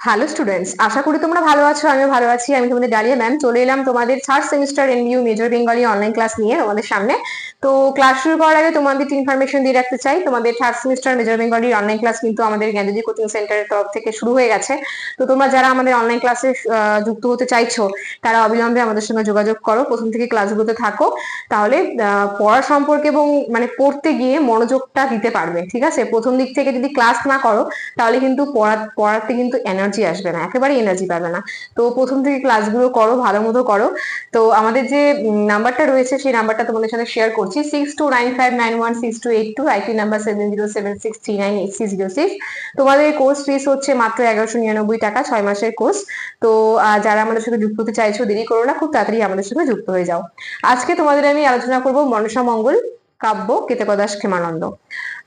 Hello students আশা করি তোমরা ভালো আছো, আমিও ভালো আছি। আমি তোমাদের ডালিয়া ম্যাম চলে এলাম তোমাদের third semester NBU major Bengali online class নিয়ে তোমাদের সামনে। তো ক্লাস শুরু করার আগে তোমাদের ইনফরমেশন দিয়ে রাখতে চাই। তোমাদের third semester major Bengali online class কিন্তু আমাদের জ্ঞানজ্যোতি কোচিং সেন্টারের তরফ থেকে শুরু হয়ে গেছে। তো তোমরা যারা আমাদের অনলাইন ক্লাসে যুক্ত হতে চাইছো, তারা অবিলম্বে আমাদের সঙ্গে যোগাযোগ করো। প্রথম থেকে ক্লাসগুলোতে থাকো। তাহলে পড়া সম্পর্কে এবং মানে পড়তে গিয়ে মনোযোগটা দিতে পারবে, ঠিক আছে? প্রথম দিক থেকে যদি ক্লাস না করো, তাহলে কিন্তু পড়া, পড়াতে কিন্তু এনার্জি আসবে না একেবারে এনার্জি পাবে না। তো প্রথম থেকে ক্লাসগুলো করো, ভালো মতো করো। তো আমাদের যে নাম্বারটা রয়েছে, সেই নাম্বারটা তোমাদের সাথে শেয়ার করছি। Six two nine five nine one six two eight two IT number seven zero seven six three nine eight six zero six তোমাদের কোর্স ফিস হচ্ছে মাত্র এগারোশো নিরানব্বই টাকা, ছয় মাসের কোর্স তো যারা আমাদের সাথে যুক্ত হতে চাইছো, দেরি করো না, খুব তাড়াতাড়ি আমাদের সাথে যুক্ত হয়ে যাও। আজকে তোমাদের আমি আলোচনা করব মনসা মঙ্গল। কাব্য কেতকদাস ক্ষেমানন্দ।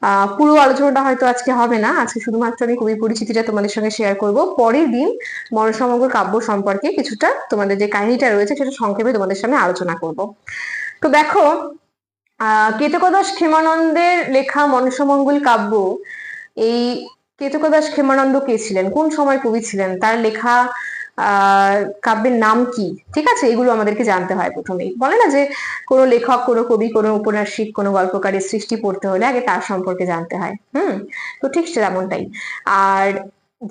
আহ, পুরো আলোচনাটা হয়তো আজকে হবে না। আজকে শুধুমাত্র আমি কবি পরিচিতিটা তোমাদের সঙ্গে শেয়ার করব। পরের দিন মনসামঙ্গল কাব্য সম্পর্কে কিছুটা তোমাদের যে কাহিনীটা রয়েছে, সেটা সংক্ষেপে তোমাদের সামনে আলোচনা করব। তো দেখো কেতকদাস ক্ষেমানন্দের লেখা মনসমঙ্গল কাব্য, এই কেতকদাস ক্ষেমানন্দ কে ছিলেন? কোন সময় কবি ছিলেন? তার লেখা কাব্যের নাম কি? ঠিক আছে? এগুলো আমাদেরকে জানতে হয় প্রথমেই। বলে না যে কোনো লেখক, কোনো কবি, কোনো উপন্যাসিক, কোনো গল্পকারের সৃষ্টি পড়তে হলে আগে তার সম্পর্কে জানতে হয়। হুম? তো ঠিক তেমনটাই আর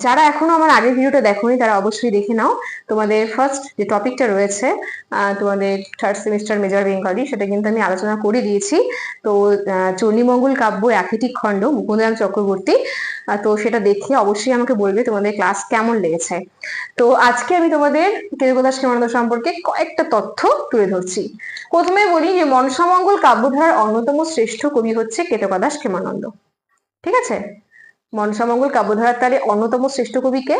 যারা এখনও আমার আগের ভিডিওটা দেখোনি, তারা অবশ্যই দেখে নাও। তোমাদের ফার্স্ট যে টপিকটা রয়েছে তোমাদের থার্ড সেমিস্টার মেজর বেঙ্গলি সেটা কিন্তু আমি আলোচনা করে দিয়েছি। তো চণ্ডীমঙ্গল কাব্য একেটি খণ্ড, মুকুন্দরাম চক্রবর্তী তো সেটা দেখে অবশ্যই আমাকে বলবে তোমাদের ক্লাস কেমন লেগেছে। তো আজকে আমি তোমাদের কেরকদাস ক্ষেমানন্দ সম্পর্কে কয়েকটা তথ্য তুলে ধরছি। প্রথমে বলি যে, মনসামঙ্গল কাব্যধারার অন্যতম শ্রেষ্ঠ কবি হচ্ছে কেতকদাস ক্ষেমানন্দ ঠিক আছে? মনসামঙ্গল কাব্যধারার তালে অন্যতম শ্রেষ্ঠ কবিকে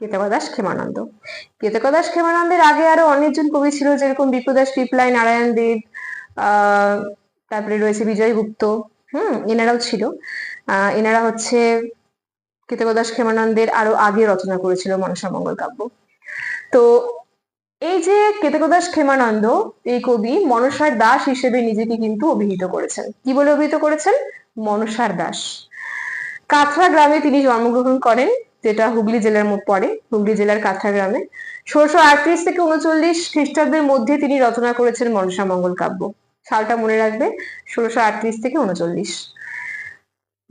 কেতকদাস ক্ষেমানন্দ। কেতকদাস ক্ষেমানন্দের আগে আরও অনেকজন কবি ছিল, যেরকম বিপ্রদাস পিপলাই, নারায়ণ দেব তারপরে রয়েছে বিজয় গুপ্ত, হুম, এনারাও ছিল। এনারা হচ্ছে কেতকদাস ক্ষেমানন্দের আরও আগে রচনা করেছিল মনসামঙ্গল কাব্য। তো এই যে কেতকদাস ক্ষেমানন্দ, এই কবি মনসার দাস হিসেবে নিজেকে কিন্তু অভিহিত করেছেন। কি বলে অভিহিত করেছেন? মনসার দাস। কাথরা গ্রামে তিনি জন্মগ্রহণ করেন, যেটা হুগলি জেলার পড়ে হুগলি জেলার কাথরা গ্রামে। ষোলোশো আটত্রিশ থেকে উনচল্লিশ খ্রিস্টাব্দের মধ্যে তিনি রচনা করেছেন মনসা মঙ্গল কাব্য। সালটা মনে রাখবে, ষোলোশো আটত্রিশ থেকে উনচল্লিশ।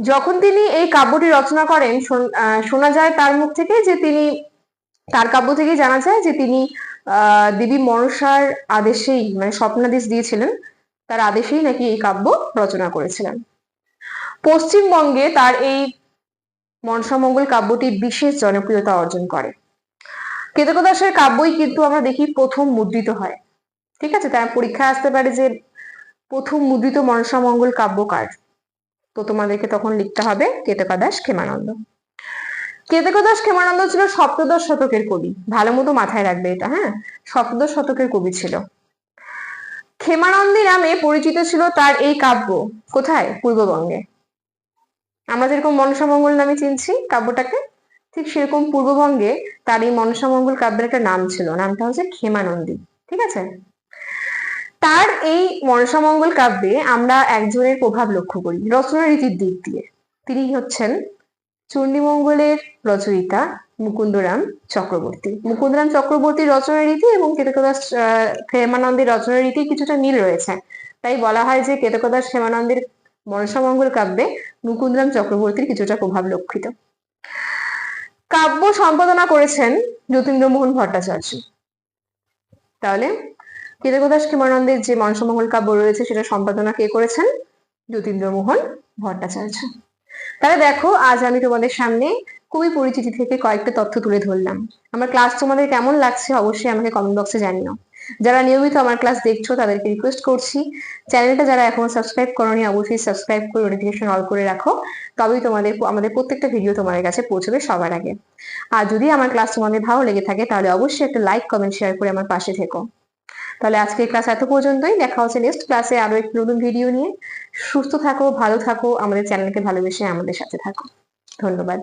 যখন তিনি এই কাব্যটি রচনা করেন, শোন- যায় তার মুখ থেকে যে তিনি, তার কাব্য থেকে জানা যায় যে তিনি দেবী মনসার আদেশেই মানে স্বপ্নাদেশ দিয়েছিলেন, তার আদেশেই নাকি এই কাব্য রচনা করেছিলেন। পশ্চিমবঙ্গে তার এই মনসামঙ্গল কাব্যটি বিশেষ জনপ্রিয়তা অর্জন করে। কেতকদাসের কাব্যই কিন্তু আমরা দেখি প্রথম মুদ্রিত হয়। ঠিক আছে? তার পরীক্ষা আসতে পারে যে প্রথম মুদ্রিত মনসামঙ্গল কাব্যকার তো তোমাদেরকে তখন লিখতে হবে কেতকাদাস ক্ষেমানন্দ। কেতকদাস ক্ষেমানন্দ ছিল সপ্তদশ শতকের কবি। ভালো মতো মাথায় রাখবে এটা হ্যাঁ? সপ্তদশ শতকের কবি ছিল। ক্ষেমানন্দী নামে পরিচিত ছিল তার এই কাব্য। কোথায়? পূর্ববঙ্গে। আমরা যেরকম মনসামঙ্গল নামে চিনছি কাব্যটাকে, ঠিক সেরকম পূর্ববঙ্গে তার এই মনসামঙ্গল কাব্যের একটা নাম ছিল, নামটা হচ্ছে ক্ষেমানন্দী, ঠিক আছে? তার এই মনসামঙ্গল কাব্যে আমরা একজনের প্রভাব লক্ষ্য করি রচনা রীতির দিক দিয়ে। তিনি হচ্ছেন চণ্ডীমঙ্গলের রচয়িতা মুকুন্দরাম চক্রবর্তী। মুকুন্দরাম চক্রবর্তীর রচনা রীতি এবং কেতকদাস ক্ষেমানন্দের রচনা রীতি কিছুটা মিল রয়েছে। তাই বলা হয় যে কেতকদাস, ক্ষেমানন্দের মনসামঙ্গল কাব্যে মুকুন্দরাম চক্রবর্তীর কিছুটা প্রভাব লক্ষিত। কাব্য সম্পাদনা করেছেন যতীন্দ্রমোহন ভট্টাচার্য। তাহলে কেতকদাস ক্ষেমানন্দের যে মনসামঙ্গল কাব্য রয়েছে সেটা সম্পাদনা কে করেছেন? যতীন্দ্রমোহন ভট্টাচার্য। তাহলে দেখো, আজ আমি তোমাদের সামনে কবি পরিচিতি থেকে কয়েকটা তথ্য তুলে ধরলাম। আমার ক্লাস তোমাদের কেমন লাগছে অবশ্যই আমাকে কমেন্ট বক্সে জানিও। যারা নিয়মিত আমার ক্লাস দেখছ, তাদেরকে রিকোয়েস্ট করছি চ্যানেলটা যারা এখনও সাবস্ক্রাইব করোনি, অবশ্যই সাবস্ক্রাইব করে নোটিফিকেশন অল করে রাখো। তবেই তোমাদের আমাদের প্রত্যেকটা ভিডিও তোমাদের কাছে পৌঁছবে সবার আগে। আর যদি আমার ক্লাস তোমাদের ভালো লেগে থাকে, তাহলে অবশ্যই একটা লাইক কমেন্ট শেয়ার করে আমার পাশে থেকো। তাহলে আজকের ক্লাস এত পর্যন্তই। দেখা হচ্ছে নেক্সট ক্লাসে আরও একটি নতুন ভিডিও নিয়ে। সুস্থ থাকো, ভালো থাকো, আমাদের চ্যানেলকে ভালোবেসে আমাদের সাথে থাকো। ধন্যবাদ।